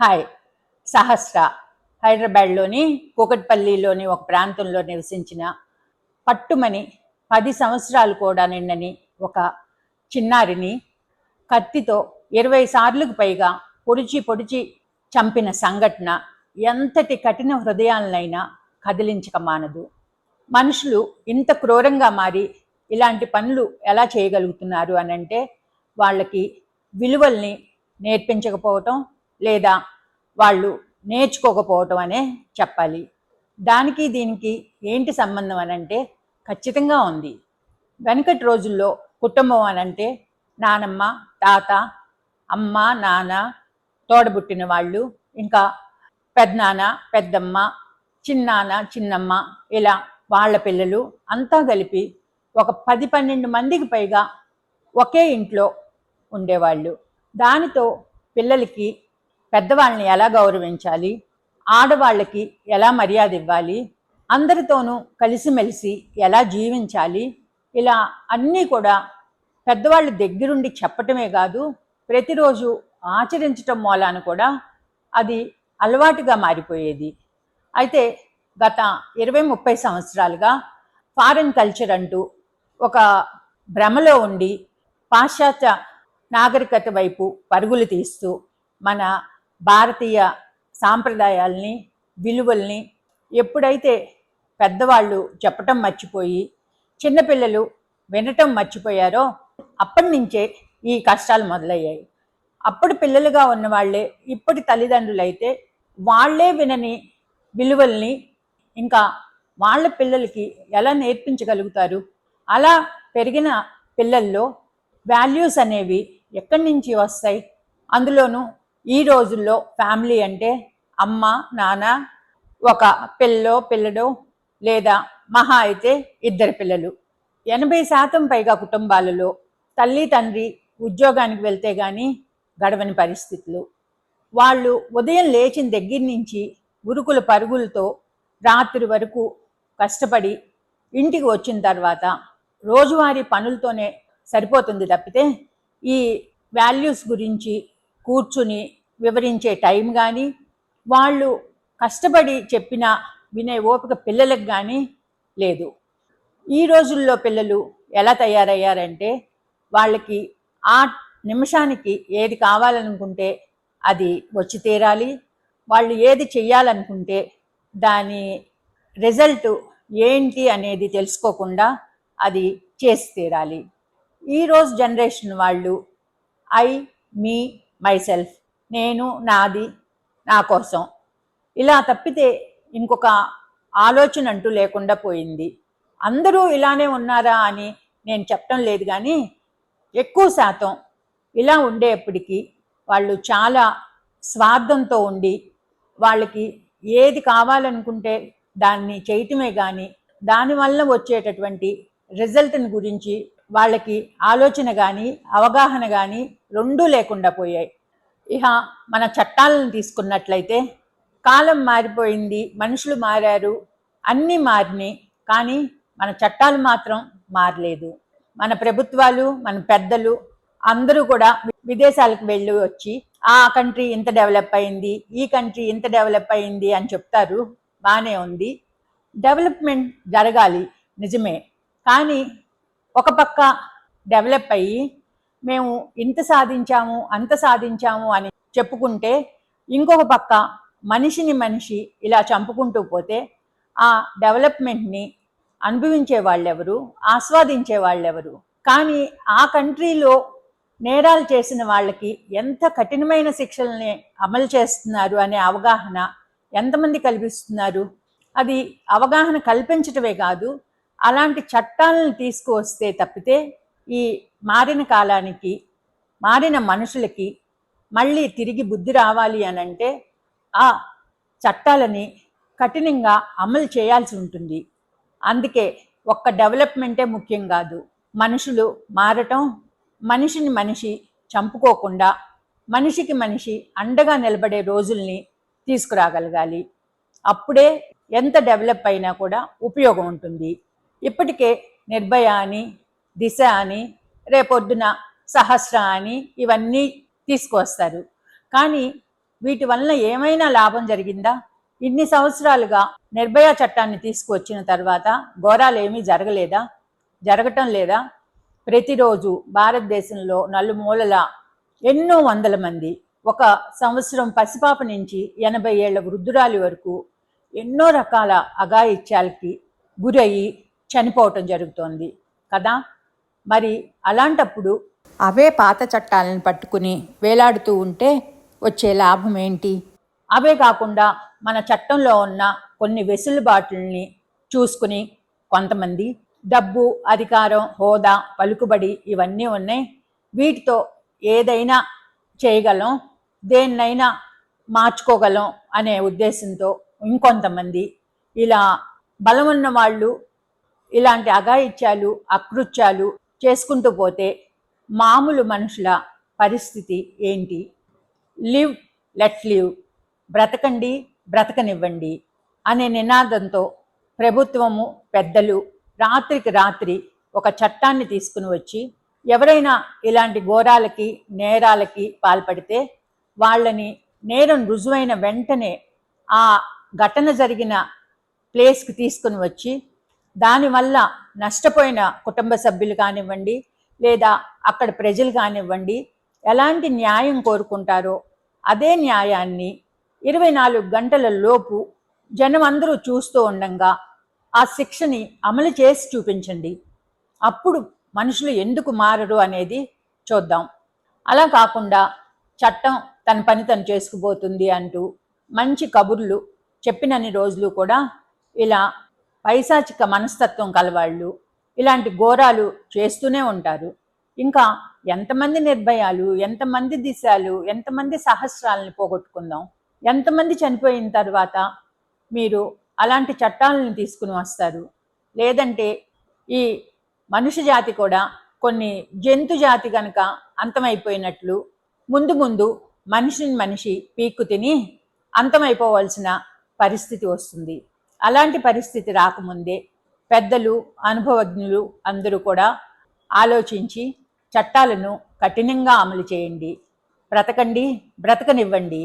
Hi. సహస్ర. హైదరాబాద్లోని కూకట్పల్లిలోని ఒక ప్రాంతంలో నివసించిన పట్టుమని పది సంవత్సరాలు కూడా నిన్నని ఒక చిన్నారిని కత్తితో ఇరవై సార్లకు పైగా పొడిచి పొడిచి చంపిన సంఘటన ఎంతటి కఠిన హృదయాలనైనా కదిలించక మానదు. మనుషులు ఇంత క్రూరంగా మారి ఇలాంటి పనులు ఎలా చేయగలుగుతున్నారు అని అంటే వాళ్ళకి విలువల్ని నేర్పించకపోవటం లేదా వాళ్ళు నేర్చుకోకపోవటం అనే చెప్పాలి. దానికి దీనికి ఏంటి సంబంధం అనంటే ఖచ్చితంగా ఉంది. వెనకటి రోజుల్లో కుటుంబం అని అంటే నానమ్మ తాత అమ్మ నాన్న తోడబుట్టిన వాళ్ళు ఇంకా పెద్దనాన్న పెద్దమ్మ చిన్నాన్న చిన్నమ్మ ఇలా వాళ్ళ పిల్లలు అంతా కలిపి ఒక పది పన్నెండు మందికి పైగా ఒకే ఇంట్లో ఉండేవాళ్ళు. దానితో పిల్లలకి పెద్దవాళ్ళని ఎలా గౌరవించాలి? ఆడవాళ్ళకి ఎలా మర్యాద ఇవ్వాలి? అందరితోనూ కలిసిమెలిసి ఎలా జీవించాలి? ఇలా అన్నీ కూడా పెద్దవాళ్ళ దగ్గరుండి చెప్పటమే కాదు ప్రతిరోజు ఆచరించటం మూలాన కూడా అది అలవాటుగా మారిపోయేది. అయితే గత ఇరవై ముప్పై సంవత్సరాలుగా ఫారిన్ కల్చర్ అంటూ ఒక భ్రమలో ఉండి పాశ్చాత్య నాగరికత వైపు పరుగులు తీస్తూ మన భారతీయ సాంప్రదాయాల్ని విలువల్ని ఎప్పుడైతే పెద్దవాళ్ళు చెప్పటం మర్చిపోయి చిన్నపిల్లలు వినటం మర్చిపోయారో అప్పటి నుంచే ఈ కష్టాలు మొదలయ్యాయి. అప్పుడు పిల్లలుగా ఉన్న వాళ్ళే ఇప్పటి తల్లిదండ్రులైతే వాళ్ళే వినని విలువల్ని ఇంకా వాళ్ళ పిల్లలకి ఎలా నేర్పించగలుగుతారు? అలా పెరిగిన పిల్లల్లో వాల్యూస్ అనేవి ఎక్కడి నుంచి వస్తాయి? అందులోనూ ఈ రోజుల్లో ఫ్యామిలీ అంటే అమ్మ నాన్న ఒక పిల్లో పిల్లడో లేదా మహా అయితే ఇద్దరు పిల్లలు. ఎనభై శాతం పైగా కుటుంబాలలో తల్లి తండ్రి ఉద్యోగానికి వెళ్తే కానీ గడవని పరిస్థితులు. వాళ్ళు ఉదయం లేచిన దగ్గర నుంచి ఉరుకుల పరుగులతో రాత్రి వరకు కష్టపడి ఇంటికి వచ్చిన తర్వాత రోజువారీ పనులతోనే సరిపోతుంది తప్పితే ఈ వాల్యూస్ గురించి కూర్చుని వివరించే టైం కానీ వాళ్ళు కష్టపడి చెప్పిన వినే ఓపిక పిల్లలకు కానీ లేదు. ఈ రోజుల్లో పిల్లలు ఎలా తయారయ్యారంటే వాళ్ళకి ఆ నిమిషానికి ఏది కావాలనుకుంటే అది వచ్చి తీరాలి. వాళ్ళు ఏది చెయ్యాలనుకుంటే దాని రిజల్ట్ ఏంటి అనేది తెలుసుకోకుండా అది చేసి తీరాలి. ఈరోజు జనరేషన్ వాళ్ళు ఐ మీ మై సెల్ఫ్ నేను నాది నా కోసం. ఇలా తప్పితే ఇంకొక ఆలోచన అంటూ లేకుండా పోయింది. అందరూ ఇలానే ఉన్నారా అని నేను చెప్పడం లేదు కానీ ఎక్కువ శాతం ఇలా ఉండేప్పటికీ వాళ్ళు చాలా స్వార్థంతో ఉండి వాళ్ళకి ఏది కావాలనుకుంటే దాన్ని చేయటమే కానీ దానివల్ల వచ్చేటటువంటి రిజల్ట్ని గురించి వాళ్ళకి ఆలోచన కానీ అవగాహన కానీ రెండూ లేకుండా పోయాయి. ఇక మన చట్టాలను తీసుకున్నట్లయితే కాలం మారిపోయింది మనుషులు మారారు అన్నీ మారినాయి కానీ మన చట్టాలు మాత్రం మారలేదు. మన ప్రభుత్వాలు మన పెద్దలు అందరూ కూడా విదేశాలకు వెళ్ళి వచ్చి ఆ కంట్రీ ఇంత డెవలప్ అయింది ఈ కంట్రీ ఇంత డెవలప్ అయింది అని చెప్తారు. బాగానే ఉంది. డెవలప్మెంట్ జరగాలి నిజమే. కానీ ఒక పక్క డెవలప్ అయ్యి మేము ఇంత సాధించాము అంత సాధించాము అని చెప్పుకుంటే ఇంకొక పక్క మనిషిని మనిషి ఇలా చంపుకుంటూ పోతే ఆ డెవలప్మెంట్ని అనుభవించే వాళ్ళెవరు ఆస్వాదించే వాళ్ళెవరు? కానీ ఆ కంట్రీలో నేరాలు చేసిన వాళ్ళకి ఎంత కఠినమైన శిక్షల్ని అమలు చేస్తున్నారు అనే అవగాహన ఎంతమంది కల్పిస్తున్నారు? అది అవగాహన కల్పించటమే కాదు అలాంటి చట్టాలను తీసుకువస్తే తప్పితే ఈ మారిన కాలానికి మారిన మనుషులకి మళ్ళీ తిరిగి బుద్ధి రావాలి అని అంటే ఆ చట్టాలని కఠినంగా అమలు చేయాల్సి ఉంటుంది. అందుకే ఒక్క డెవలప్మెంటే ముఖ్యం కాదు. మనుషులు మారటం మనిషిని మనిషి చంపుకోకుండా మనిషికి మనిషి అండగా నిలబడే రోజుల్ని తీసుకురాగలగాలి. అప్పుడే ఎంత డెవలప్ అయినా కూడా ఉపయోగం ఉంటుంది. ఇప్పటికే నిర్భయ అని దిశ అని రేపొద్దున సహస్ర అని ఇవన్నీ తీసుకువస్తారు. కానీ వీటి వలన ఏమైనా లాభం జరిగిందా? ఇన్ని సంవత్సరాలుగా నిర్భయ చట్టాన్ని తీసుకువచ్చిన తర్వాత ఘోరాలు ఏమీ జరగలేదా? జరగటం లేదా? ప్రతిరోజు భారతదేశంలో నలుమూలల ఎన్నో వందల మంది ఒక సంవత్సరం పసిపాప నుంచి ఎనభై ఏళ్ళ వృద్ధురాలి వరకు ఎన్నో రకాల అఘాయిత్యాలకి గురయ్యి చనిపోవటం జరుగుతోంది. కదా? మరి అలాంటప్పుడు అవే పాత చట్టాలను పట్టుకుని వేలాడుతూ ఉంటే వచ్చే లాభం ఏంటి? అవే కాకుండా మన చట్టంలో ఉన్న కొన్ని వెసులుబాట్లని చూసుకుని కొంతమంది డబ్బు అధికారం హోదా పలుకుబడి ఇవన్నీ ఉన్నాయి. వీటితో ఏదైనా చేయగలం దేన్నైనా మార్చుకోగలం అనే ఉద్దేశంతో ఇంకొంతమంది ఇలా బలమున్న వాళ్ళు ఇలాంటి అఘాయిత్యాలు అకృత్యాలు చేసుకుంటూ పోతే మామూలు మనుషుల పరిస్థితి ఏంటి? లివ్ లెట్ లివ్ బ్రతకండి బ్రతకనివ్వండి అనే నినాదంతో ప్రభుత్వము పెద్దలు రాత్రికి రాత్రి ఒక చట్టాన్ని తీసుకుని వచ్చి ఎవరైనా ఇలాంటి ఘోరాలకి నేరాలకి పాల్పడితే వాళ్ళని నేరం రుజువైన వెంటనే ఆ ఘటన జరిగిన ప్లేస్కి తీసుకుని వచ్చి దానివల్ల నష్టపోయిన కుటుంబ సభ్యులు కానివ్వండి లేదా అక్కడ ప్రజలు కానివ్వండి ఎలాంటి న్యాయం కోరుకుంటారో అదే న్యాయాన్ని ఇరవై నాలుగు గంటల లోపు జనం అందరూ చూస్తూ ఉండంగా ఆ శిక్షని అమలు చేసి చూపించండి. అప్పుడు మనుషులు ఎందుకు మారరు అనేది చూద్దాం. అలా కాకుండా చట్టం తన పని తను చేసుకుపోతుంది అంటూ మంచి కబుర్లు చెప్పినన్ని రోజులు కూడా ఇలా పైశాచిక మనస్తత్వం కలవాళ్ళు ఇలాంటి ఘోరాలు చేస్తూనే ఉంటారు. ఇంకా ఎంతమంది నిర్భయాలు ఎంతమంది దిశాలు ఎంతమంది సహస్రాలని పోగొట్టుకుందాం ఎంతమంది చనిపోయిన తర్వాత మీరు అలాంటి చట్టాలను తీసుకుని వస్తారు. లేదంటే ఈ మనుష్య జాతి కూడా కొన్ని జంతు జాతి గనక అంతమైపోయినట్లు ముందు ముందు మనిషిని మనిషి పీక్కు తిని అంతమైపోవలసిన పరిస్థితి వస్తుంది. అలాంటి పరిస్థితి రాకముందే పెద్దలు అనుభవజ్ఞులు అందరూ కూడా ఆలోచించి చట్టాలను కఠినంగా అమలు చేయండి. బ్రతకండి బ్రతకనివ్వండి.